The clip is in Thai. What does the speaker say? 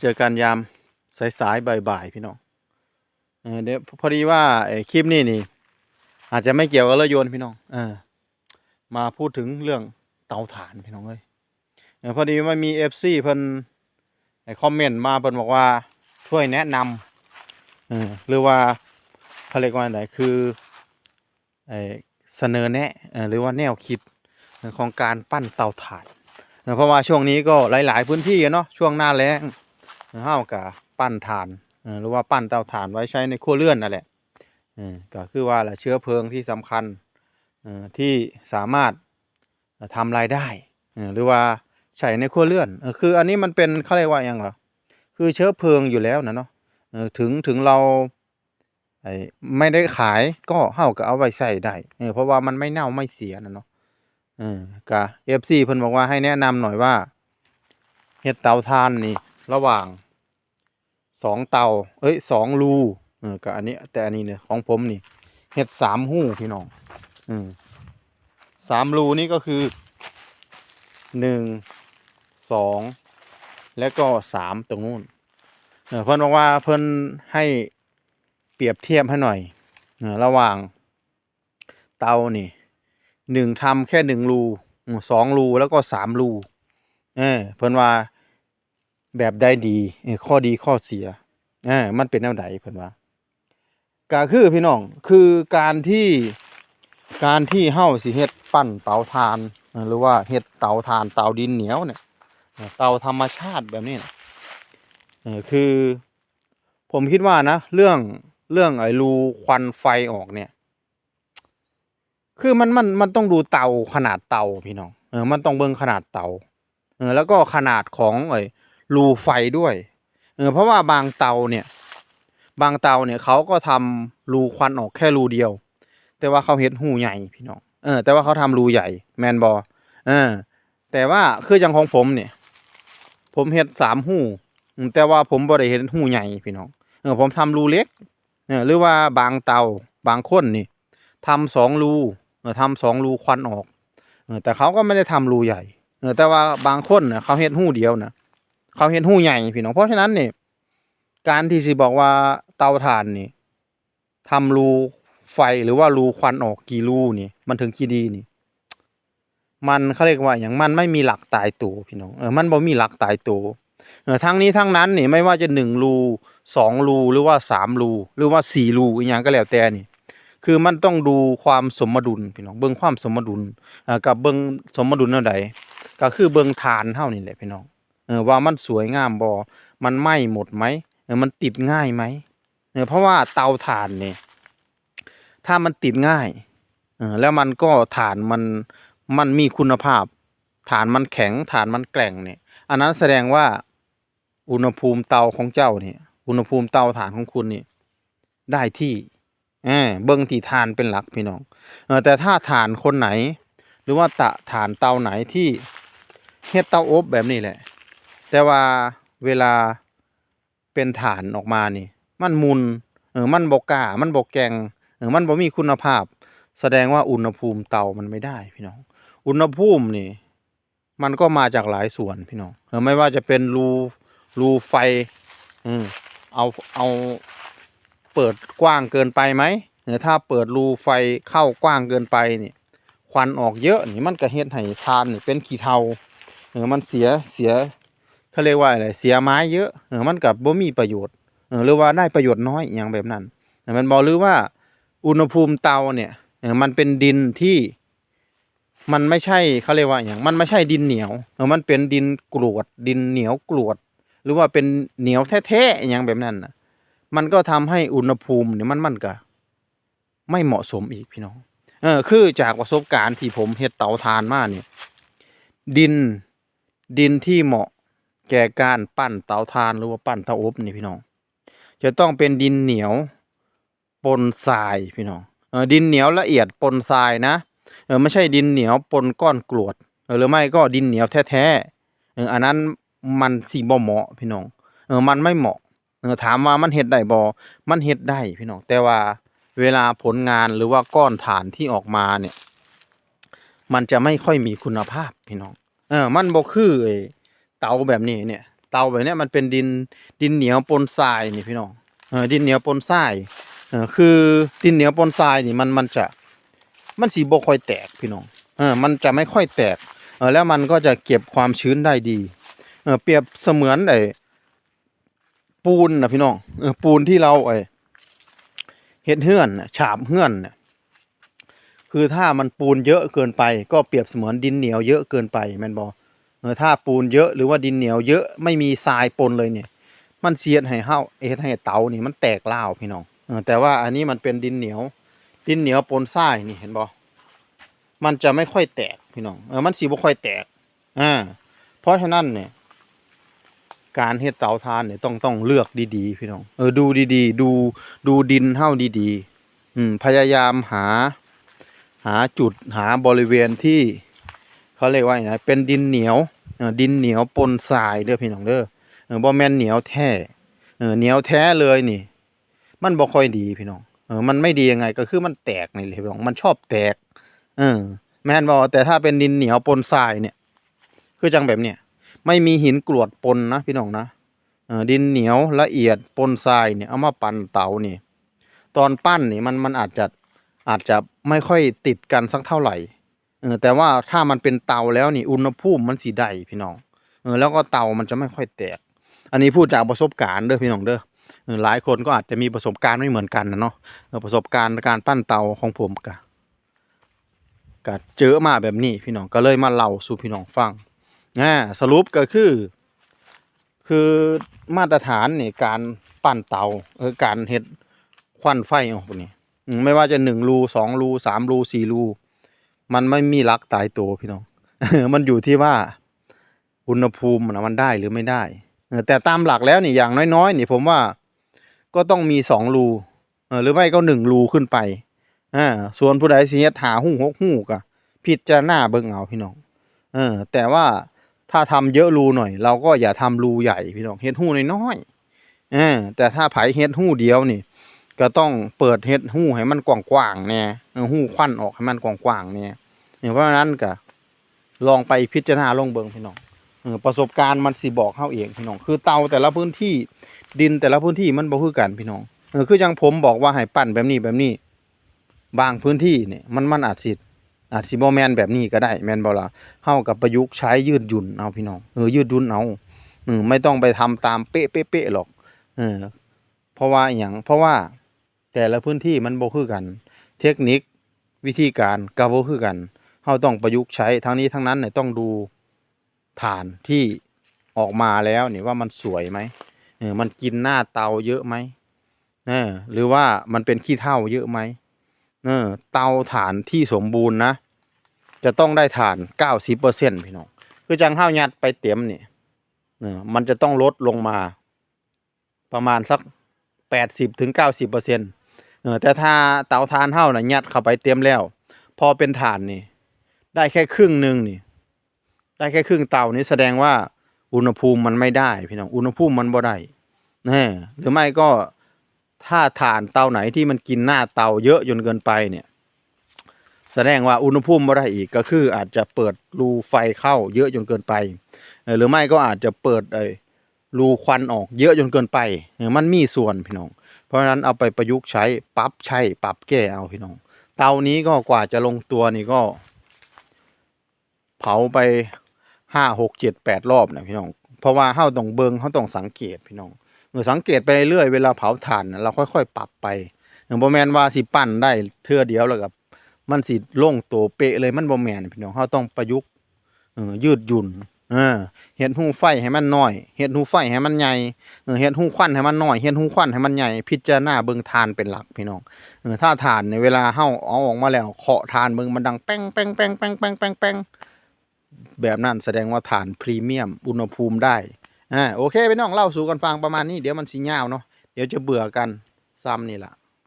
เจอกันยามสายๆบ่ายๆพี่น้องเอเดี๋ยวพอดีว่าคลิปนี้นี่ อาจจะไม่เกี่ยวกับเรือโยนต์พี่น้องเออมาพูดถึงเรื่องเตาถ่านพี่น้องเอ้ยเอพอดีว่ามีเอฟซีเพิ่นคอมเมนต์มาเพิ่นบอกว่าช่วยแนะนำหรือว่าเขาเรียกว่าไหนคือเสนอแนะหรือว่าแนวคิดของการปั้นเตาถ่าน เพราะว่าช่วงนี้ก็หลาย ๆ พื้นที่เนาะช่วงหน้าแล้ง เฮากับปั้นถ่านเออหรือว่าปั้นเตาถ่านไว้ใช้ในครัวเรือนนั่นแหละเออก็คือว่าแหละเชื้อเพลิงที่สำคัญเออที่สามารถเอ่อทำรายได้เออหรือว่าใช้ในครัวเรือนเออคืออันนี้มันเป็นเขาเรียกว่าหยังเหรอคือเชื้อเพลิงอยู่แล้วนะเนาะเออถึงถึงเราไม่ได้ขายก็เฮาก็เอาไว้ใช้ได้เออเพราะว่ามันไม่เน่าไม่เสียนะเนาะเออกะเอฟซีเพิ่นบอกว่าให้แนะนำหน่อยว่าเฮ็ดเตาถ่านนี่ ระหว่างสองเตาเอ้ยสองรูเออกะอันนี้ แต่อันนี้เนี่ยของผมนี่เฮ็ดสามหู้พี่น้องอืมสามรูนี่ก็คือหนึ่งสองแล้วก็สามตรงนู้นเออเพิ่นบอกว่าเพิ่นให้เปรียบเทียบให้หน่อยเออระหว่างเตานี่หนึ่งทำแค่หนึ่งรูสองรูแล้วก็สามรูเออเพิ่นว่า แบบได้ดีข้อดีข้อเสียเออมันเป็นแนวใดเพิ่นว่าก็คือพี่น้องคือการที่การที่เฮาสิเฮ็ดปั้นเตาถ่านหรือว่าเฮ็ดเตาถ่านเตาดินเหนียวเนี่ยเตาธรรมชาติแบบนี้นะคือผมคิดว่านะ เรื่องเรื่องไอ้รูควันไฟออกเนี่ย คือมันมันมันต้องดูเตาขนาดเตาพี่น้องเออมันต้องเบิ่งขนาดเตาเออแล้วก็ขนาดของไอ้ รูไฟด้วยเออเพราะว่าบางเตาเนี่ย บางเตาเนี่ยเขาก็ทำรูควันออกแค่รูเดียว แต่ว่าเขาเฮ็ดหูใหญ่พี่น้องเออ แต่ว่าเขาทำรูใหญ่แมนบอเออ แต่ว่าคืออย่างของผมเนี่ย ผมเฮ็ดสามหูแต่ว่าผมบ่ได้เฮ็ดหูใหญ่พี่น้องเออผมทำรูเล็กเออหรือว่าบางเตาบางคนนี่ทำสองรูเออทำสองรูควันออกเออแต่เขาก็ไม่ได้ทำรูใหญ่เออแต่ว่าบางคนเนี่ยเขาเฮ็ดหูเดียวนะ เขาเฮ็ดหูใหญ่พี่น้องเพราะฉะนั้นเนี่ยการที่สิบอกว่าเตาถ่านนี่ทำรูไฟหรือว่ารูควันออกกี่รูนี่ มันถึงกี่ดีนี่ มันเขาเรียกว่าอย่างมันไม่มีหลักตายตัวพี่น้องเออมันบ่มีหลักตายตัวเออทั้งนี้ทั้งนั้นนี่ไม่ว่าจะหนึ่งรูสองรูหรือว่าสามรูหรือว่าสี่รูอีหยังก็แล้วแต่นี่ คือมันต้องดูความสมดุลพี่น้องเบิ่งความสมดุลกับเบิ่งสมดุลแนวใดก็คือเบิ่งฐานเฮานี่แหละพี่น้อง ว่ามันสวยงามบ่มันไหม้หมดไหมมันติดง่ายไหมเพราะว่าเตาถ่านเนี่ยถ้ามันติดง่ายแล้วมันก็ฐานมันมันมีคุณภาพ ฐานมันแข็งฐานมันแกร่งเนี่ยอันนั้นแสดงว่าอุณหภูมิเตาของเจ้าเนี่ยอุณหภูมิเตาถ่านของคุณนี่ได้ที่เออเบิ่งที่ฐานเป็นหลักพี่น้องเออแต่ถ้าฐานคนไหน หรือว่าตะฐานเตาไหนที่เฮ็ดเตาอบแบบนี้แหละ แต่ว่าเวลาเป็นฐานออกมานี่ มันมุนเออมันบ่กามันบ่แกงเออมันบ่มีคุณภาพ แสดงว่าอุณหภูมิเตามันไม่ได้พี่น้อง อุณหภูมินี่ มันก็มาจากหลายส่วนพี่น้องเออไม่ว่าจะเป็นรูรูไฟอืมเอาเอาเปิดกว้างเกินไปไหมเออถ้าเปิดรูไฟเข้ากว้างเกินไปนี่ควันออกเยอะนี่มันก็เฮ็ดให้ทานนี่เป็นขี้เถ้าเออมันเสียเสีย เขาเรียกว่าอะไรเสียไม้เยอะเออมันกับบ่มีประโยชน์เออหรือว่าได้ประโยชน์น้อยอย่างแบบนั้นมันบอกหรือว่าอุณหภูมิเตาเนี่ยเออมันเป็นดินที่มันไม่ใช่เขาเรียกว่าอย่างมันไม่ใช่ดินเหนียวเออมันเป็นดินกรวด ดินเหนียวกรวด หรือว่าเป็นเหนียวแท้ๆอย่างแบบนั้นน่ะมันก็ทำให้อุณหภูมิเนี่ยมันมันก็ไม่เหมาะสมอีกพี่น้องเออคือจากประสบการณ์ที่ผมเฮ็ดเตาถ่านมาเนี่ย ดินดินที่เหมาะ แก่การปั้นเตาถ่านหรือว่าปั้นเตาอบนี่พี่น้อง จะต้องเป็นดินเหนียวปนทรายพี่น้องเออดินเหนียวละเอียดปนทรายนะเออไม่ใช่ดินเหนียวปนก้อนกรวดเออหรือไม่ก็ดินเหนียวแท้ๆเอออันนั้นมันสิบ่เหมาะพี่น้องเออมันไม่เหมาะเออถามว่ามันเฮ็ดได้บ่มันเฮ็ดได้พี่น้องแต่ว่าเวลาผลงานหรือว่าก้อนฐานที่ออกมาเนี่ย มันจะไม่ค่อยมีคุณภาพพี่น้อง เออมันบ่คือไอ้ เตาแบบนี้เนี่ย เตาแบบนี้มันเป็นดินดินเหนียวปนทรายนี่พี่น้องเออดินเหนียวปนทรายเออคือดินเหนียวปนทรายนี่มันมันจะมันสีบ่ค่อยแตกพี่น้องเออมันจะไม่ค่อยแตกเออแล้วมันก็จะเก็บความชื้นได้ดีเออเปรียบเสมือนไอ้ปูนนะพี่น้องเออปูนที่เราไอ้เฮ็ดเฮือนฉาบเฮือนน่ะคือถ้ามันปูนเยอะเกินไป ก็เปรียบเสมือนดินเหนียวเยอะเกินไปแม่นบออ ถ้าปูนเยอะหรือว่าดินเหนียวเยอะไม่มีทรายปนเลยเนี่ย มันเสียดให้เฮาเฮ็ดให้เตานี่มันแตกเล่าพี่น้องเออแต่ว่าอันนี้มันเป็นดินเหนียว ดินเหนียวปนทรายนี่เห็นบ่มันจะไม่ค่อยแตกพี่น้องเออมันสิบ่ค่อยแตกอ่าเพราะฉะนั้นเนี่ยการเฮ็ดเตาถ่านเนี่ยต้องต้องเลือกดีๆ พี่น้องเออดูดีๆ ดูดูดินเฮาดีๆ อืมพยายามหา หาจุดหาบริเวณที่ เขาเรียกว่าอย่างไรเป็นดินเหนียวดินเหนียวปนทรายเด้อพี่น้องเด้อเออบ่แม่นเหนียวแท้เออเหนียวแท้เลยนี่ มันบ่ค่อยดีพี่น้องเออมันไม่ดียังไงก็คือมันแตกนี่แหละพี่น้องมันชอบแตก เออ แม่นบ่แต่ถ้าเป็นดินเหนียวปนทรายเนี่ย คือจังแบบเนี้ยไม่มีหินกรวดปนนะพี่น้องนะเออดินเหนียวละเอียดปนทรายเนี่ยเอามาปั่นเตานี่ ตอนปั้นนี่มันมันอาจจะอาจจะไม่ค่อยติดกันสักเท่าไหร่ เออแต่ว่าถ้ามันเป็นเตาแล้วนี่อุณหภูมิมันสีได้พี่น้องเออแล้วก็เตามันจะไม่ค่อยแตก อันนี้พูดจากประสบการณ์เด้อพี่น้องเด้อหลายคนก็อาจจะมีประสบการณ์ไม่เหมือนกันนะเนาะประสบการณ์การปั้นเตาของผมกะกะเจอมาแบบนี้พี่น้องก็เลยมาเล่าสู่พี่น้องฟังอ่าสรุปก็คือ คือมาตรฐานนี่การปั้นเตาเออการเฮ็ดควันไฟออกนี้อืมไม่ว่าจะหนึ่งรูสองรูสามรูสี่รู มันไม่มีรักตายตัวพี่น้องมันอยู่ที่ว่าอุณหภูมินะมันได้หรือไม่ได้แต่ตามหลักแล้วนี่อย่างน้อยๆนี่ผมว่าก็ต้องมีสองรูหรือไม่ก็หนึ่งรูขึ้นไปอ่าส่วนผู้ใดสิเฮ็ดหาหูหกหูกะพิดจารณาเบิ่งเอาพี่น้องเออ แต่ว่าถ้าทำเยอะรูหน่อย เราก็อย่าทำรูใหญ่พี่น้องเฮ็ดหูน้อยๆเออแต่ถ้าไผเฮ็ดหูเดียวนี่ ก็ต้องเปิดเฮ็ดหูให้มันกว้างๆแน่เออหูควันออกให้มันกว้างๆเนี่ยเพราะฉะนั้นก็ลองไปพิจารณาลงเบิงพี่น้องประสบการณ์มันสิบอกเฮาเองพี่น้อง คือเตาแต่ละพื้นที่ดินแต่ละพื้นที่มันบ่คือกันพี่น้องเออคือจังผมบอกว่าให้ปั้นแบบนี้แบบนี้ บางพื้นที่เนี่ยมันมันอาจสิอาจสิบ่แมนแบบนี้ก็ได้แมนบ่ล่ะเฮากับประยุกต์ใช้ยืดหยุ่นเอาพี่น้องเออยืดหยุ่นเอาเออไม่ต้องไปทำตามเป๊ะๆๆหรอกเออเพราะว่าอหยังเพราะว่า แต่ละพื้นที่มันบ่คือกัน เทคนิควิธีการก็บ่คือกันเราต้องประยุกต์ใช้ทั้งนี้ทั้งนั้นเนี่ยต้องดูฐานที่ออกมาแล้วเนี่ยว่ามันสวยไหมเออมันกินหน้าเตาเยอะไหมเออหรือว่ามันเป็นขี้เถ้าเยอะไหมเออเตาฐานที่สมบูรณ์นะ จะต้องได้ฐานเก้าสิบเปอร์เซ็นพี่น้องคือจังข้าวยัดไปเต็มเนี่ยเออมันจะต้องลดลงมา ประมาณสักแปดสิบถึงเก้าสิบเปอร์เซ็นเออแต่ถ้าเตาทานเท่านะยัดเข้าไปเต็มแล้ว พอเป็นฐานนี่ ได้แค่ครึ่งหนึ่งนี่ ได้แค่ครึ่งเตานี่แสดงว่าอุณหภูมิมันไม่ได้พี่น้องอุณหภูมิมันบ่ได้แน่หรือไม่ก็ถ้าฐานเตาไหนที่มันกินหน้าเตาเยอะจนเกินไปเนี่ย แสดงว่าอุณหภูมิบ่ได้อีกก็คืออาจจะเปิดรูไฟเข้าเยอะจนเกินไป หรือไม่ก็อาจจะเปิดไอ้รูควันออกเยอะจนเกินไปมันมีส่วนพี่น้อง เพราะฉะนั้นเอาไปประยุกต์ใช้ปรับใช้ปรับแก้เอาพี่น้อง เตานี้ก็กว่าจะลงตัวนี่ก็ เผาไปห้าหกเจ็ดแปดรอบนะพี่น้องเพราะว่าเฮาต้องเบิงเฮาต้องสังเกตพี่น้องเมื่อสังเกตไปเรื่อยเวลาเผาถ่านเราค่อยๆ ปรับไปอย่างบ่แมนว่าสิปั้นได้เทื่อเดียวแล้วกับมันสิโล่งตัวเป๊ะเลยมันบ่แม่นพี่น้องเฮาต้องประยุกต์ยืดหยุ่น เออเฮ็ดหูไฟให้มันน้อยเฮ็ดหูไฟให้มันใหญ่เออเฮ็ดหูควันให้มันน้อยเฮ็ดหูควันให้มันใหญ่พิจารณาเบิ่งทานเป็นหลักพี่น้องเออถ้าฐานในเวลาเฮาเอาออกมาแล้วเคาะฐานเบิ่งมันดังแป้งแป้งแป้งแป้งแป้งแป้งแป้งแบบนั้นแสดงว่าฐานพรีเมียมอุณหภูมิได้อ่าโอเคพี่น้องเล่าสู่กันฟังประมาณนี้เดี๋ยวมันสิยาเนาะเดี๋ยวจะเบื่อกันซ้ำนี่ละ